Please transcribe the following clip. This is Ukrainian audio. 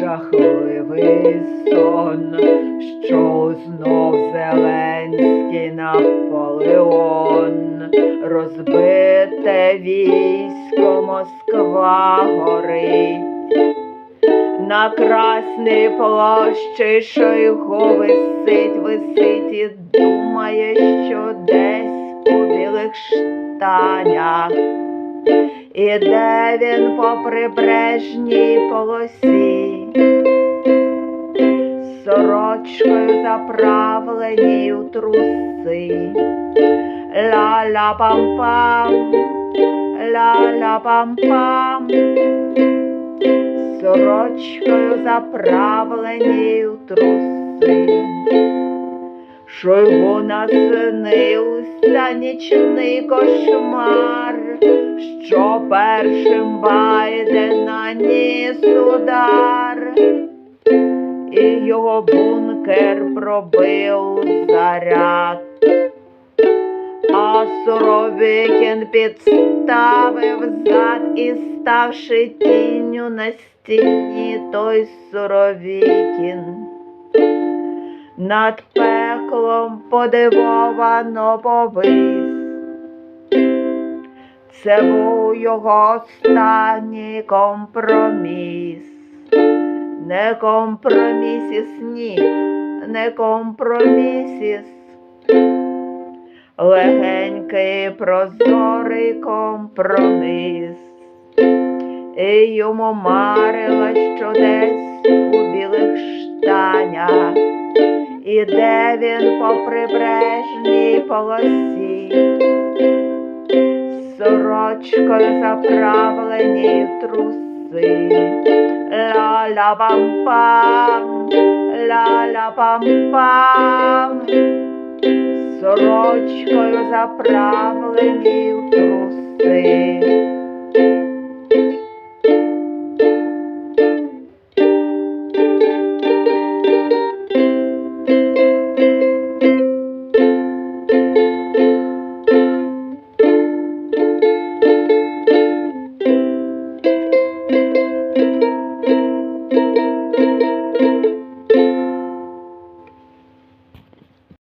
жахливий сон, що знов Зеленський Наполеон, розбите військо Москва горить. На красній площі Шойгу висить, висить і думає, що десь у білих штанях. Іде він по прибережній полосі, сорочкою заправлені у труси. Ла-ла-пам-пам, ла-ла-пам-пам, сорочкою заправлені у труси. Шойгу наснився нічний кошмар, що першим Байден наніс удар, і його бункер пробив заряд. А Суровікін підставив зад і ставши тінню на стіні той Суровікін. Над пеклом подивовано повис. Це був його останній компроміс. Не компромісіс, ні, не компромісіс. Легенький прозорий компроміс. І йому марила, що десь у білих штанях. Іде він по прибережній полосі, сорочкою заправлені труси. Ла-ла-пам-пам, ла-ла-пам-пам, сорочкою заправлені.